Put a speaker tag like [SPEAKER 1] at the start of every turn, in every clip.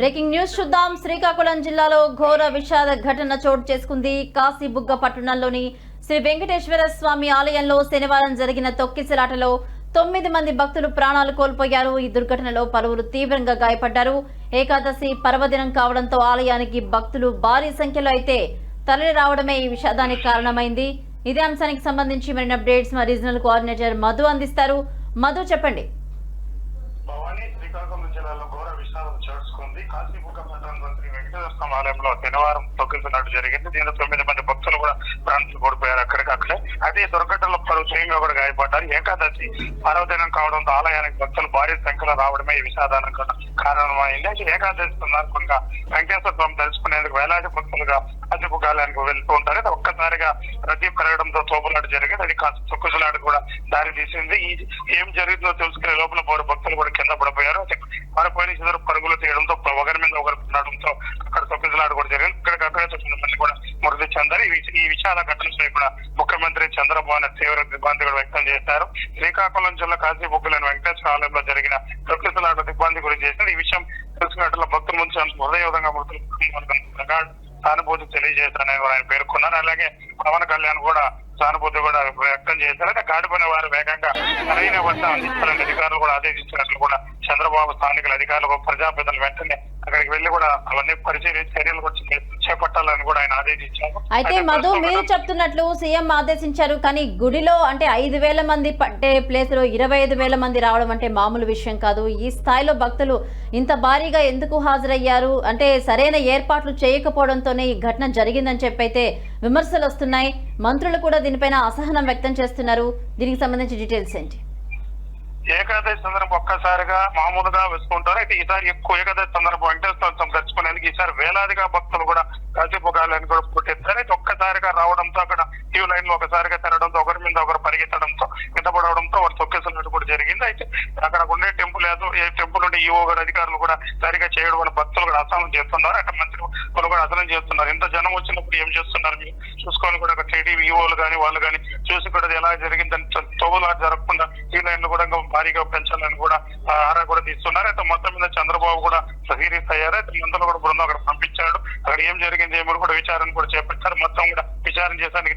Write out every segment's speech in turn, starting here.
[SPEAKER 1] Breaking news చూద్దాం. శ్రీకాకుళం జిల్లాలో ఘోర విషాద ఘటన చోటు చేసుకుంది. కాశీబుగ్గ పట్టణంలోని శ్రీ వెంకటేశ్వర స్వామి ఆలయంలో శనివారం జరిగిన తొక్కిసలాటలో తొమ్మిది మంది భక్తులు ప్రాణాలు కోల్పోయారు. ఈ దుర్ఘటనలో పలువురు తీవ్రంగా గాయపడ్డారు. ఏకాదశి పర్వదినం కావడంతో ఆలయానికి భక్తులు భారీ సంఖ్యలో అయితే తరలి రావడమే ఈ విషాదానికి కారణమైంది. ఇదే అంశానికి సంబంధించి మరిన్ని అప్డేట్స్ మా రీజనల్ కోఆర్డినేటర్ మధు అందిస్తారు. మధు చెప్పండి
[SPEAKER 2] భవానీ శ్రీకాకుళం జిల్లాలో ఘోర విషాదం చేసుకుంది కాశీ భూకంపం శ్రీ వెంకటేశ్వర స్వామి ఆలయంలో శనివారం తొక్కిసినట్టు జరిగింది. దీంతో తొమ్మిది మంది భక్తులు కూడా ప్రాణాలు కోల్పోయారు అక్కడికక్కడే. అదే దుర్ఘటనలో పలు స్వయంగా కూడా గాయపడ్డారు. ఏకాదశి పర్వదినం కావడంతో ఆలయానికి భక్తులు భారీ సంఖ్యలో రావడమే ఈ విషాదానికి కారణమైంది. ఏకాదశి సందర్భంగా వెంకటేశ్వర స్వామి తెలుసుకునేందుకు వేలాది భక్తులుగా అదుపు ఆలయానికి వెళ్తూ ఉంటారు. అది ఒక్కసారిగా రద్దీ పెరగడంతో తోపులాట జరిగింది. అది కాస్త తొక్కుసలాట కూడా దారి తీసింది. ఈ ఏం జరిగిందో తెలుసుకునే లోపల పౌర భక్తులు కూడా కింద పడిపోయారు. పడిపోయిన ఇద్దరు పరుగులు తీయడంతో ఒకరి మీద ఒకరు నడడంతో అక్కడ తొక్కిసలాట కూడా జరిగింది. ఇక్కడికక్కడే తొమ్మిది మంది కూడా మృతి చెందారు. ఈ విషయాల ఘటనపై కూడా ముఖ్యమంత్రి చంద్రబాబు తీవ్ర దిగ్భ్రాంతి కూడా వ్యక్తం చేశారు. శ్రీకాకుళం జిల్లా కాశీబుగ్గలోని వెంకటేశ్వర ఆలయంలో జరిగిన తొక్కిసలాట దిగ్భ్రాంతి గురించి చేసిన ఈ విషయం తెలుసుకున్నట్లు భక్తుల ముందు హృదయయోధంగా మృతులు సానుభూతి తెలియజేస్తానని ఆయన పేర్కొన్నారు అలాగే పవన్ కళ్యాణ్ కూడా సానుభూతి కూడా వ్యక్తం చేశారు. అయితే గాడిపోయిన వారు వేగంగా సరైన వద్ద అందించాలని అధికారులు కూడా ఆదేశించినట్లు కూడా చంద్రబాబు స్థానికుల అధికారులు ప్రజాప్రతినిధులు వెంటనే అక్కడికి వెళ్ళి కూడా అవన్నీ పరిశీలించి చర్యలు కూడా చేపట్టాలని కూడా ఆయన ఆదేశించారు.
[SPEAKER 1] అయితే మధు మీరు చెప్తున్నట్లు సీఎం ఆదేశించారు కానీ గుడిలో అంటే ఐదు వేల మంది పట్టే ప్లేస్లో ఇరవై ఐదు వేల మంది రావడం అంటే మామూలు విషయం కాదు. ఈ స్థాయిలో భక్తులు ఇంత భారీగా ఎందుకు హాజరయ్యారు? అంటే సరైన ఏర్పాట్లు చేయకపోవడంతోనే ఈ ఘటన జరిగిందని చెప్పి అయితే విమర్శలు వస్తున్నాయి. మంత్రులు కూడా దీనిపైన అసహనం వ్యక్తం చేస్తున్నారు. దీనికి సంబంధించి డీటెయిల్స్ ఏంటి?
[SPEAKER 2] ఏకాదశి సందర్భం ఒక్కసారిగా మామూలుగా వేసుకుంటారు. అయితే ఈసారి ఎక్కువ ఏకాదశి సందర్భం వెంకటేశ్వర స్వామి దర్శించుకునేందుకు ఈసారి వేలాదిగా భక్తులు కూడా కాసేపుగాలని కూడా పుట్టిస్తారు అయితే ఒక్కసారిగా రావడంతో అక్కడ క్యూ లైన్లో ఒకసారిగా తిరగడంతో ఒకరి మీద ఒకరు పరిగెత్తడంతో కింద పడవడంతో వారు తొక్కేసినట్టు కూడా జరిగింది. అయితే అక్కడ ఉండే టెంపుల్ ఏదో ఏ టెంపుల్ ఉండే ఈఓ గారు అధికారులు కూడా సరిగా చేయడం వల్ల భక్తులు కూడా అసహనం చేస్తున్నారు. అక్కడ మంత్రి వాళ్ళు కూడా అసహనం చేస్తున్నారు. ఇంత జనం వచ్చినప్పుడు ఏం చేస్తున్నారు మీరు? చూసుకొని కూడా అక్కడ టీడీపీ ఈవోలు కానీ వాళ్ళు కానీ చూసి కూడా ఎలా జరిగిందని తోగులా జరగకుండా ఈ లైన్ కూడా ఇంకా భారీగా పెంచాలని కూడా ఆరా కూడా తీస్తున్నారు. అయితే మొత్తం మీద చంద్రబాబు కూడా సీరియస్ అయ్యారు అయితే మంత్రులు కూడా బృందం అక్కడ పంపించాడు. అక్కడ ఏం జరిగింది? ఏమో కూడా విచారణ కూడా చేపట్టారు. మొత్తం కూడా విచారణ చేసానికి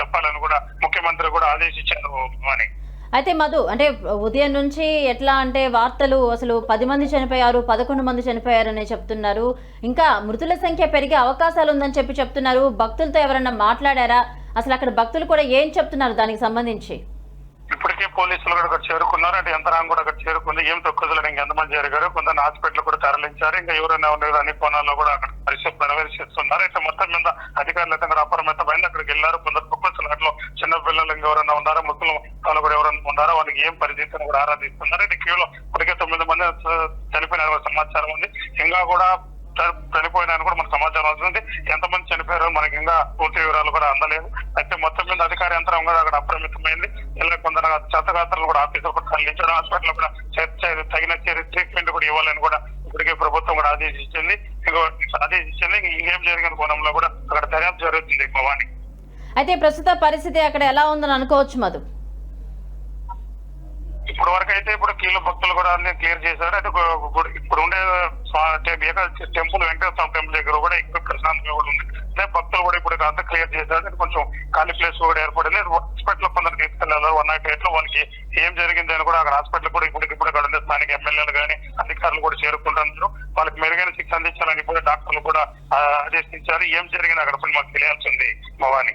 [SPEAKER 2] చెప్పాలని కూడా ముఖ్యమంత్రి కూడా ఆదేశించారు అని
[SPEAKER 1] అయితే మధు అంటే ఉదయం నుంచి ఎట్లా అంటే వార్తలు అసలు పది మంది చనిపోయారు పదకొండు మంది చనిపోయారని చెప్తున్నారు. ఇంకా మృతుల సంఖ్య పెరిగే అవకాశాలు ఉందని చెప్పి చెప్తున్నారు. భక్తులతో ఎవరన్నా మాట్లాడారా? అసలు అక్కడ భక్తులు కూడా ఏం చెప్తున్నారు దానికి సంబంధించి?
[SPEAKER 2] ఇప్పటికే పోలీసులు కూడా అక్కడ చేరుకున్నారు. అంటే యంత్రాంగం కూడా అక్కడ చేరుకుంది. ఏం తొక్కుదలు ఇంకా ఎంతమంది జరిగారు కొంతమంది హాస్పిటల్ కూడా తరలించారు. ఇంకా ఎవరైనా ఉండేది అన్ని కోణాల్లో కూడా అక్కడ పరిస్థితి నెరవేర్చేస్తున్నారు అయితే మొత్తం మీద అధికారులు అయితే అక్కడ అప్రమత్తమైంది. అక్కడికి వెళ్ళారు. కొందరు తొక్కుసలాట్లో చిన్న పిల్లలు ఇంకా ఎవరైనా ఉన్నారా? ముస్లిం వాళ్ళు కూడా ఎవరైనా ఉన్నారో? వాళ్ళకి ఏం పరిస్థితిని కూడా ఆరాధిస్తున్నారు అయితే కేవలం ఇప్పటికే తొమ్మిది మంది చనిపోయిన సమాచారం ఉంది. ఇంకా కూడా చనిపోయినాయని కూడా మనకు సమాచారం వస్తుంది ఎంతమంది చనిపోయారో మనకి ఇంకా పూర్తి వివరాలు కూడా అందలేదు. అయితే మొత్తం మీద అధికార యంత్రం కూడా అక్కడ అప్రమత్తమైంది. ఇలా కొందరు చెత్తగాత్రలు కూడా ఆఫీసులు కూడా తరలించడం హాస్పిటల్ కూడా చర్చ- తగిన ట్రీట్మెంట్ కూడా ఇవ్వాలని కూడా ఇప్పటికే ప్రభుత్వం కూడా ఆదేశించింది. ఇంకో ఆదేశించింది ఇంక జరిగిన కోణంలో కూడా అక్కడ దర్యాప్తు జరుగుతుంది భవాని.
[SPEAKER 1] అయితే ప్రస్తుత పరిస్థితి అక్కడ ఎలా ఉందని అనుకోవచ్చు మధు?
[SPEAKER 2] ఇప్పుడు వరకు అయితే ఇప్పుడు కీలు భక్తులు కూడా అన్ని క్లియర్ చేశారు. అయితే ఇప్పుడు ఉండే ఏక- టెంపుల్ వెంకటేశ్వర స్వామి టెంపుల్ దగ్గర కూడా ఎక్కువ ప్రశాంతంగా కూడా ఉంది. అంటే భక్తులు కూడా ఇప్పుడు అంతా క్లియర్ చేశారు. కొంచెం ఖాళీ ప్లేస్ కూడా ఏర్పడింది హాస్పిటల్ కొందరు తీసుకెళ్ళారు. వన్ నాట్ ఎయిట్లో వాళ్ళకి ఏం జరిగింది అని కూడా అక్కడ హాస్పిటల్ కూడా ఇప్పుడు ఇప్పుడు అక్కడ స్థానిక ఎమ్మెల్యేలు కానీ అధికారులు కూడా చేరుకుంటున్నారు వాళ్ళకి మెరుగైన శిక్ష అందించాలని ఇప్పుడు డాక్టర్లు కూడా ఆదేశించారు. ఏం జరిగింది అక్కడ ఇప్పుడు మాకు తెలియాల్సింది Bhavani.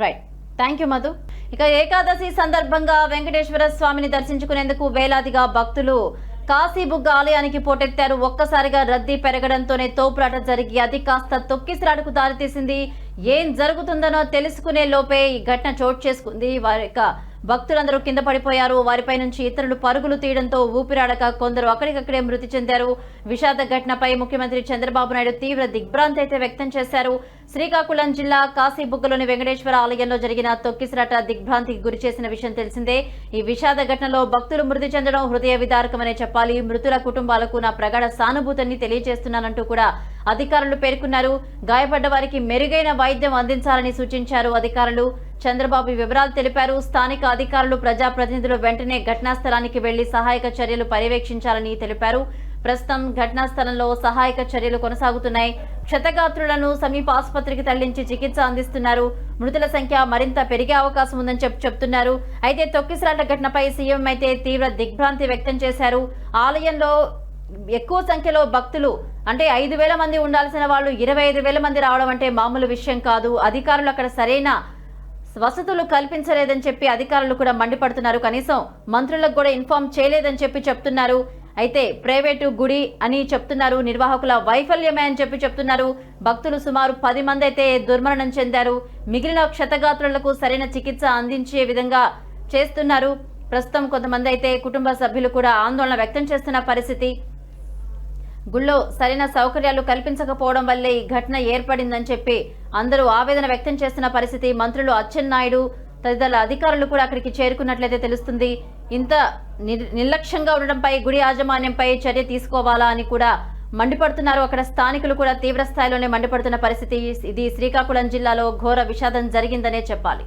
[SPEAKER 1] Right thank you Madhu ఇక ఏకాదశి సందర్భంగా వెంకటేశ్వర స్వామిని దర్శించుకునేందుకు వేలాదిగా భక్తులు కాశీబుగ్గ ఆలయానికి పోటెత్తారు. ఒక్కసారిగా రద్దీ పెరగడంతోనే తోపులాట జరిగి అది కాస్త తొక్కిసిరాడుకు దారితీసింది. ఏం జరుగుతుందనో తెలుసుకునే లోపే ఈ ఘటన చోటు చేసుకుంది. వారి యొక్క భక్తులందరూ కింద పడిపోయారు. వారిపై నుంచి ఇతరులు పరుగులు తీయడంతో ఊపిరాడక కొందరు అక్కడికక్కడే మృతి చెందారు. విషాద ఘటనపై ముఖ్యమంత్రి చంద్రబాబు నాయుడు తీవ్ర దిగ్భ్రాంతి అయితే వ్యక్తం చేశారు. శ్రీకాకుళం జిల్లా కాశీబుగ్గలోని వెంకటేశ్వర ఆలయంలో జరిగిన తొక్కిసిరాట దిగ్భ్రాంతికి గురి చేసిన విషయం తెలిసిందే. ఈ విషాద ఘటనలో భక్తులు మృతి చెందడం హృదయ విదారకమనే చెప్పాలి. మృతుల కుటుంబాలకు నా ప్రగాఢ సానుభూతిని తెలియజేస్తున్నానంటూ కూడా అధికారులు పేర్కొన్నారు. గాయపడ్డ వారికి మెరుగైన వైద్యం అందించాలని సూచించారు అధికారులు. చంద్రబాబు వివరాలు తెలిపారు. స్థానిక అధికారులు ప్రజాప్రతినిధులు వెంటనే ఘటనా స్థలానికి వెళ్ళి సహాయక చర్యలు పర్యవేక్షించాలని తెలిపారు. ప్రస్తుతం ఘటనా స్థలంలో సహాయక చర్యలు కొనసాగుతున్నాయి. క్షతగాత్రులను సమీప ఆసుపత్రికి తరలించి చికిత్స అందిస్తున్నారు. మృతుల సంఖ్య మరింత పెరిగే అవకాశం ఉందని చెప్పి చెప్తున్నారు. అయితే తొక్కిసలాట ఘటనపై సీఎం అయితే తీవ్ర దిగ్భ్రాంతి వ్యక్తం చేశారు. ఆలయంలో ఎక్కువ సంఖ్యలో భక్తులు అంటే ఐదు వేల మంది ఉండాల్సిన వాళ్ళు ఇరవై ఐదు వేల మంది రావడం అంటే మామూలు విషయం కాదు. అధికారులు అక్కడ సరైన వసతులు కల్పించలేదని చెప్పి అధికారులు కూడా మండిపడుతున్నారు. కనీసం మంత్రులకు కూడా ఇన్ఫార్మ్ చేయలేదని చెప్పి చెప్తున్నారు. అయితే ప్రైవేటు గుడి అని చెప్తున్నారు. నిర్వాహకుల వైఫల్యమే అని చెప్పి చెప్తున్నారు. భక్తులు సుమారు పది మంది అయితే దుర్మరణం చెందారు. మిగిలిన క్షతగాత్రులకు సరైన చికిత్స అందించే విధంగా చేస్తున్నారు. ప్రస్తుతం కొంతమంది అయితే కుటుంబ సభ్యులు కూడా ఆందోళన వ్యక్తం చేస్తున్న పరిస్థితి. గుళ్ళో సరైన సౌకర్యాలు కల్పించకపోవడం వల్లే ఈ ఘటన ఏర్పడిందని చెప్పి అందరూ ఆవేదన వ్యక్తం చేస్తున్న పరిస్థితి. మంత్రులు అచ్చెన్నాయుడు తదితర అధికారులు కూడా అక్కడికి చేరుకున్నట్లయితే తెలుస్తుంది. ఇంత నిర్లక్ష్యంగా ఉండడంపై గుడి యాజమాన్యంపై చర్య తీసుకోవాలా అని కూడా మండిపడుతున్నారు. అక్కడ స్థానికులు కూడా తీవ్ర స్థాయిలోనే మండిపడుతున్న పరిస్థితి. ఇది శ్రీకాకుళం జిల్లాలో ఘోర విషాదం జరిగిందనే చెప్పాలి.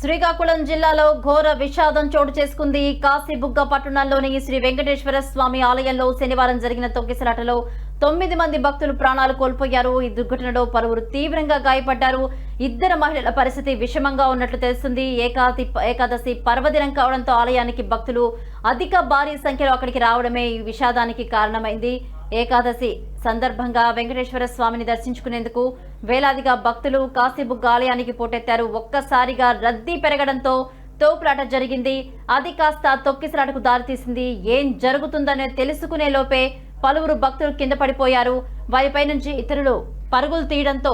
[SPEAKER 1] శ్రీకాకుళం జిల్లాలో ఘోర విషాదం చోటు చేసుకుంది. కాశీబుగ్గ పట్టణంలోని శ్రీ వెంకటేశ్వర స్వామి ఆలయంలో శనివారం జరిగిన తొక్కిసలాటలో తొమ్మిది మంది భక్తులు ప్రాణాలు కోల్పోయారు. ఈ దుర్ఘటనలో పలువురు తీవ్రంగా గాయపడ్డారు. ఇద్దరు మహిళల పరిస్థితి విషమంగా ఉన్నట్లు తెలుస్తుంది. ఏకాది ఏకాదశి పర్వదినం కావడంతో ఆలయానికి భక్తులు అధిక భారీ సంఖ్యలో అక్కడికి రావడమే ఈ విషాదానికి కారణమైంది. ఏకాదశి సందర్భంగా వెంకటేశ్వర స్వామిని దర్శించుకునేందుకు వేలాదిగా భక్తులు కాశీబుగ్గ ఆలయానికి పోటెత్తారు. ఒక్కసారిగా రద్దీ పెరగడంతో తోపులాట జరిగింది. అది కాస్త తొక్కిసలాటకు దారితీసింది. ఏం జరుగుతుందనే తెలుసుకునే లోపే పలువురు భక్తులు కింద పడిపోయారు. వారిపై నుంచి ఇతరులు పరుగులు తీయడంతో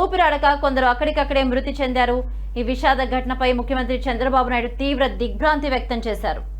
[SPEAKER 1] ఊపిరాడక కొందరు అక్కడికక్కడే మృతి చెందారు. ఈ విషాద ఘటనపై ముఖ్యమంత్రి చంద్రబాబు నాయుడు తీవ్ర దిగ్భ్రాంతి వ్యక్తం చేశారు.